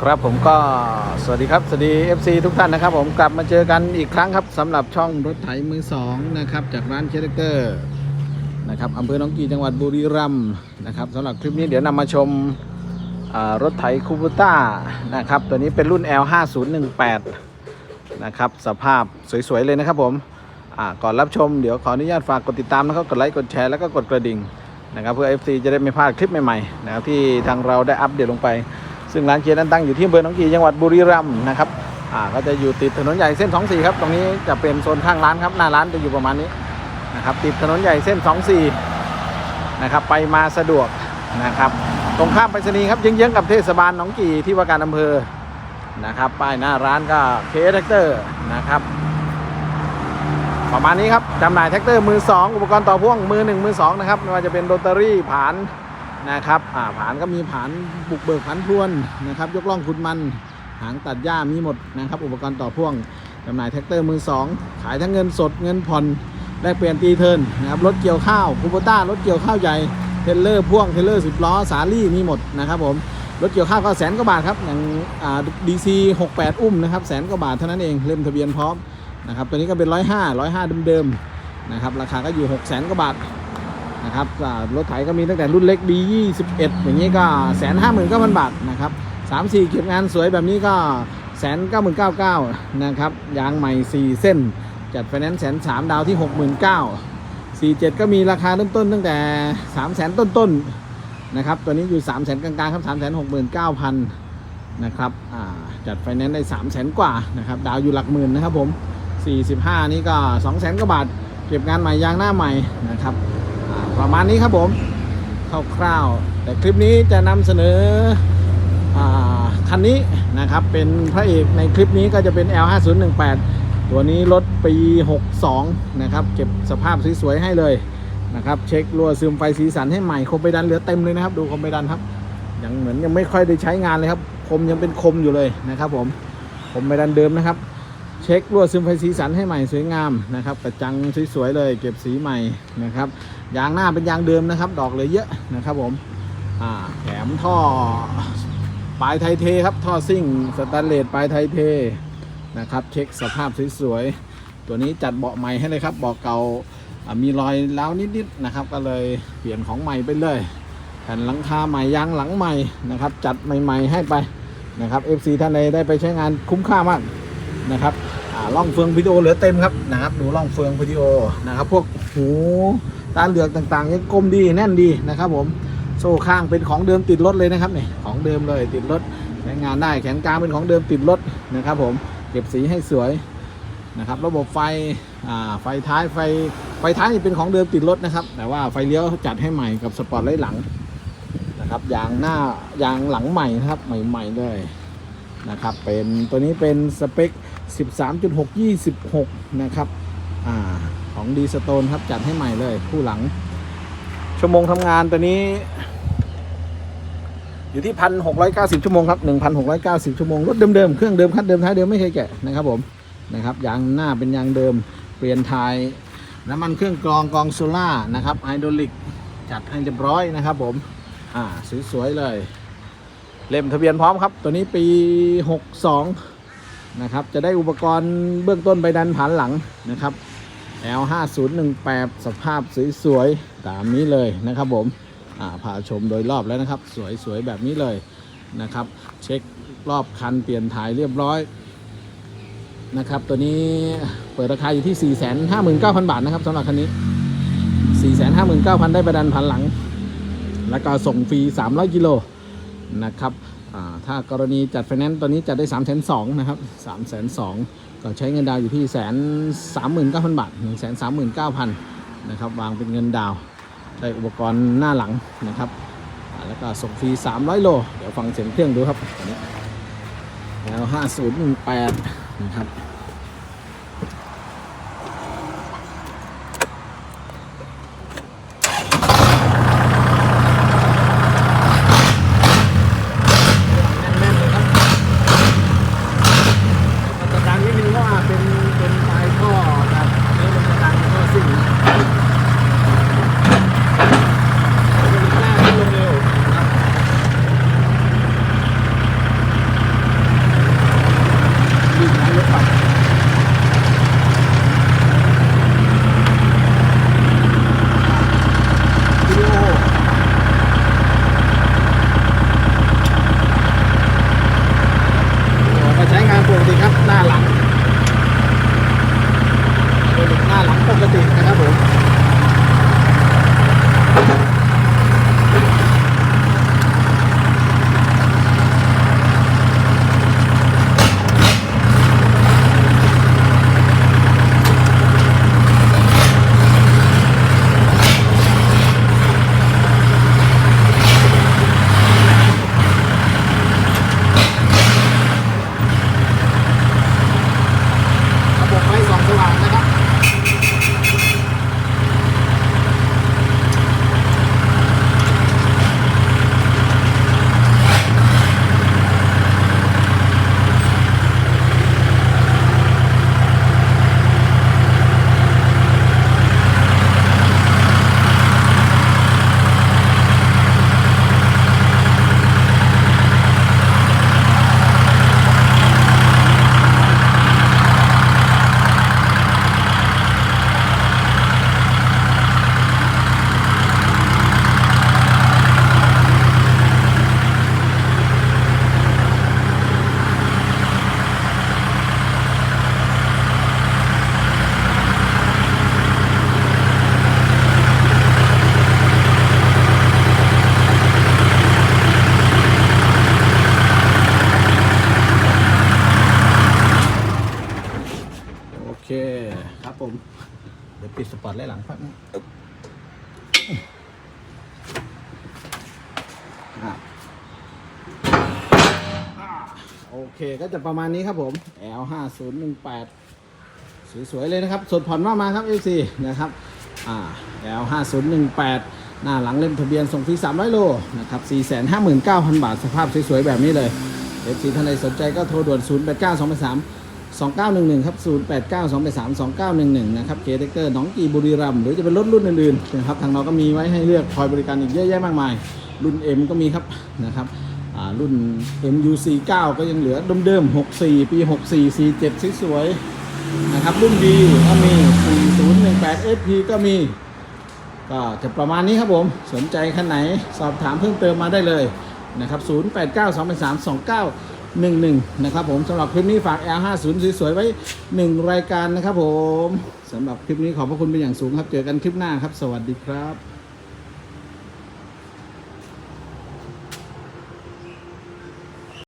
ครับผมก็สวัสดีครับ สวัสดี FC ทุกท่านนะครับ ผมกลับมาเจอกันอีกครั้งครับสำหรับช่องรถไถมือสองนะครับจากร้านเชลเกอร์นะครับอำเภอหนองกีจังหวัดบุรีรัมย์นะครับสำหรับคลิปนี้เดี๋ยวนำมาชมรถไถคูบูต้านะครับตัวนี้เป็นรุ่น L5018 นะครับสภาพสวยๆเลยนะครับผมก่อนรับชมเดี๋ยวขออนุญาตฝากกดติดตามนะครับกดไลค์กดแชร์แล้วก็กดกระดิ่งนะครับเพื่อ FC จะได้ไม่พลาดคลิปใหม่ๆนะครับที่ทางเราได้อัปเดตลงไป ซึ่งร้านเคียร์นั้นตั้งอยู่ที่อำเภอหนองกี่จังหวัดบุรีรัมย์นะครับอ่าก็จะอยู่ติดถนนใหญ่เส้น 24 ครับ ตรงนี้จะเป็นโซนข้างร้านครับ หน้าร้านจะอยู่ประมาณนี้นะครับ ติดถนนใหญ่เส้น 24 นะครับ ไปมาสะดวกนะครับ ตรงข้ามไปรษณีย์ครับเยื้องๆกับเทศบาลหนองกี่ที่ว่าการอำเภอ นะครับ ป้ายหน้าร้านก็เคสแท็กเตอร์นะครับ ประมาณนี้ครับจำหน่ายแท็กเตอร์มือ 2 อุปกรณ์ต่อพ่วงมือ 1 มือ 2 นะครับ ไม่ว่าจะเป็นโรตารี่ ผาน นะครับอ่าผานก็มีผานบุกเบิกผันพรวนนะครับยกล่องขุดมันหางตัดหญ้ามีหมดนะครับ อุปกรณ์ต่อพ่วงจำหน่ายแท็กเตอร์มือสองขายทั้งเงินสดเงินผ่อนได้เปลี่ยนตีเทิร์นนะครับรถเกี่ยวข้าวคูโบต้ารถเกี่ยวข้าวใหญ่เทรลเลอร์พ่วงเทรลเลอร์สิบล้อสาลี่มีหมดนะครับผมรถเกี่ยวข้าวก็แสนกว่าบาทครับอย่างดีซีหกแปดอุ้มนะครับแสนกว่าบาทเท่านั้นเองเล่มทะเบียนพร้อมนะครับตัวนี้ก็เป็นร้อยห้าร้อยห้าเดิมๆนะครับราคาก็อยู่หกแสนกว่าบาท นะครับรถไถก็มีตั้งแต่รุ่นเล็ก B21 อย่างนี้ก็แสนห้าหมื่นเก้าพันบาทนะครับสามสี่เก็บงานสวยแบบนี้ก็แสนเก้าหมื่นเก้าเก้านะครับยางใหม่สี่เส้น จัดไฟแนนซ์แสนสามดาวที่หกหมื่นเก้าสี่เจ็ดก็มีราคาเริ่มต้นตั้งแต่สามแสนต้นๆนนะครับตัวนี้อยู่สามแสนกลางๆครับสามแสนหกหมื่นเก้าพันนะครับจัดไฟแนนซ์ได้สามแสนกว่านะครับดาวอยู่หลักหมื่นนะครับผมสี่สิบห้านี่ก็สองแสนกว่าบาทเก็บงานใหม่ยางหน้าใหม่นะครับ ประมาณนี้ครับผมคร่าวๆแต่คลิปนี้จะนำเสนอคันนี้นะครับเป็นพระเอกในคลิปนี้ก็จะเป็น L5018 ตัวนี้รถปี 62 นะครับ เก็บสภาพสวยๆให้เลยนะครับ เช็ครั่วซึมไฟสีสันให้ใหม่คมไปดันเหลือเต็มเลยนะครับ ดูคมไปดันครับยังเหมือนยังไม่ค่อยได้ใช้งานเลยครับ คมยังเป็นคมอยู่เลยนะครับ ผมคมไปดันเดิมนะครับ เช็ครั่วซึมไฟสีสันให้ใหม่สวยงามนะครับกระจังสวยๆเลย เก็บสีใหม่นะครับ ยางหน้าเป็นยางเดิมนะครับ ดอกเลยเยอะนะครับผมอ่าแถมท่อปลายไทเทครับ ท่อซิ่งสแตนเลสปลายไทเทนะครับ เช็คสภาพสวยๆตัวนี้จัดเบาะใหม่ให้เลยครับเบาะเก่ามีรอยร้าวนิดๆนะครับ ก็เลยเปลี่ยนของใหม่ไปเลยแผ่นหลังคาใหม่ยางหลังใหม่นะครับ จัดใหม่ๆให้ไปนะครับ FC ท่านใดได้ไปใช้งานคุ้มค่ามากนะครับล่องเฟืองวิดีโอเหลือเต็มครับนะครับ ดูล่องเฟืองวิดีโอนะครับ พวกหู ตาเหลือกต่างๆยังกลมดีแน่นดีนะครับผมโซ่ข้างเป็นของเดิมติดรถเลยนะครับนี่ของเดิมเลยติดรถใช้งานได้แขนกลางเป็นของเดิมติดรถนะครับผมเก็บสีให้สวยนะครับระบบไฟไฟท้ายไฟไฟท้ายเป็นของเดิมติดรถนะครับ แต่ว่าไฟเลี้ยวจัดให้ใหม่กับสปอร์ตไลท์หลังนะครับยางหน้ายางหลังใหม่นะครับใหม่ๆเลยนะครับเป็นตัวนี้เป็นสเปค 13.6 26 นะครับอ่า ของดีสโตนครับจัดให้ใหม่เลยคู่หลัง ชั่วโมงทำงานตัวนี้ อยู่ที่1,690ชั่วโมงครับ1,690ชั่วโมงรถเดิมๆเครื่องเดิมคัดเดิมท้ายเดิมไม่เคยแกะนะครับผมนะครับยางหน้าเป็นยางเดิมเปลี่ยนทายน้ำมันเครื่องกรองกรองโซล่านะครับไฮดรอลิกจัดให้เรียบร้อยนะครับผมอ่าสวยๆเลยเล่มทะเบียนพร้อมครับ ตัวนี้ปี 62 นะครับ จะได้อุปกรณ์เบื้องต้นใบดันผ่านหลังนะครับ L5018 สภาพสวยๆตามนี้เลยนะครับผมอ่าพาชมโดยรอบแล้วนะครับ สวยๆแบบนี้เลยนะครับ เช็ครอบคันเปลี่ยนถ่ายเรียบร้อยนะครับ ตัวนี้เปิดราคาอยู่ที่ 459,000 บาทนะครับสำหรับคันนี้ 459,000 ได้ใบดันผ่านหลัง แล้วก็ส่งฟรี 300 กิโลนะครับถ้ากรณีจัดไฟแนนซ์ตอนนี้จัดได้3ามแสนสองนะครับสามแสนสองก็ใช้เงินดาวอยู่ที่แสนสามหมื่นเก้าพันบาทหนึ่งแสนสามหมื่นเก้าพันนะครับวางเป็นเงินดาวน์ได้อุปกรณ์หน้าหลังนะครับแล้วก็ส่งฟรี 300 โล เดี๋ยวฟังเสียงเครื่องดูครับอันนี้แล้ว5018 นะครับ ผม เดี๋ยวปิดสปอตไล่หลังแป๊บนึงอึ๊บอะอ่าโอเคก็จะประมาณนี้ครับผม L 5 0 1 8สวยๆเลยนะครับสดผ่อนมากมาครับ FC นะครับอ่า L 5 0 1 8หน้าหลังเล่มทะเบียนส่งฟรี300 โลนะครับ459,000 บาทสภาพสวยๆแบบนี้เลย FC ท่านใดสนใจก็โทรด่วน 0 8 9 2 3 2911 ครับ 089 283 2911 นะครับเคเดเกอร์น้องกีบุรีรัมย์หรือจะเป็นรถรุ่นอื่นๆนะครับทางเราก็มีไว้ให้เลือกคอยบริการอีกเยอะแยะมากมาย รุ่น M ก็มีครับนะครับอ่ารุ่น MU49 ก็ยังเหลือเดิมๆ 64 ปี 64 47สวยๆนะครับ รุ่น B ก็มี 4018 FP ก็มี ก็จะประมาณนี้ครับผม สนใจคันไหนสอบถามเพิ่มเติมมาได้เลยนะครับ 089 283 29 11 นะครับผมสำหรับคลิปนี้ฝาก L50 สวยๆ ไว้ 1 รายการนะครับผมสำหรับคลิปนี้ขอบพระคุณเป็นอย่างสูงครับ เจอกันคลิปหน้าครับ สวัสดีครับ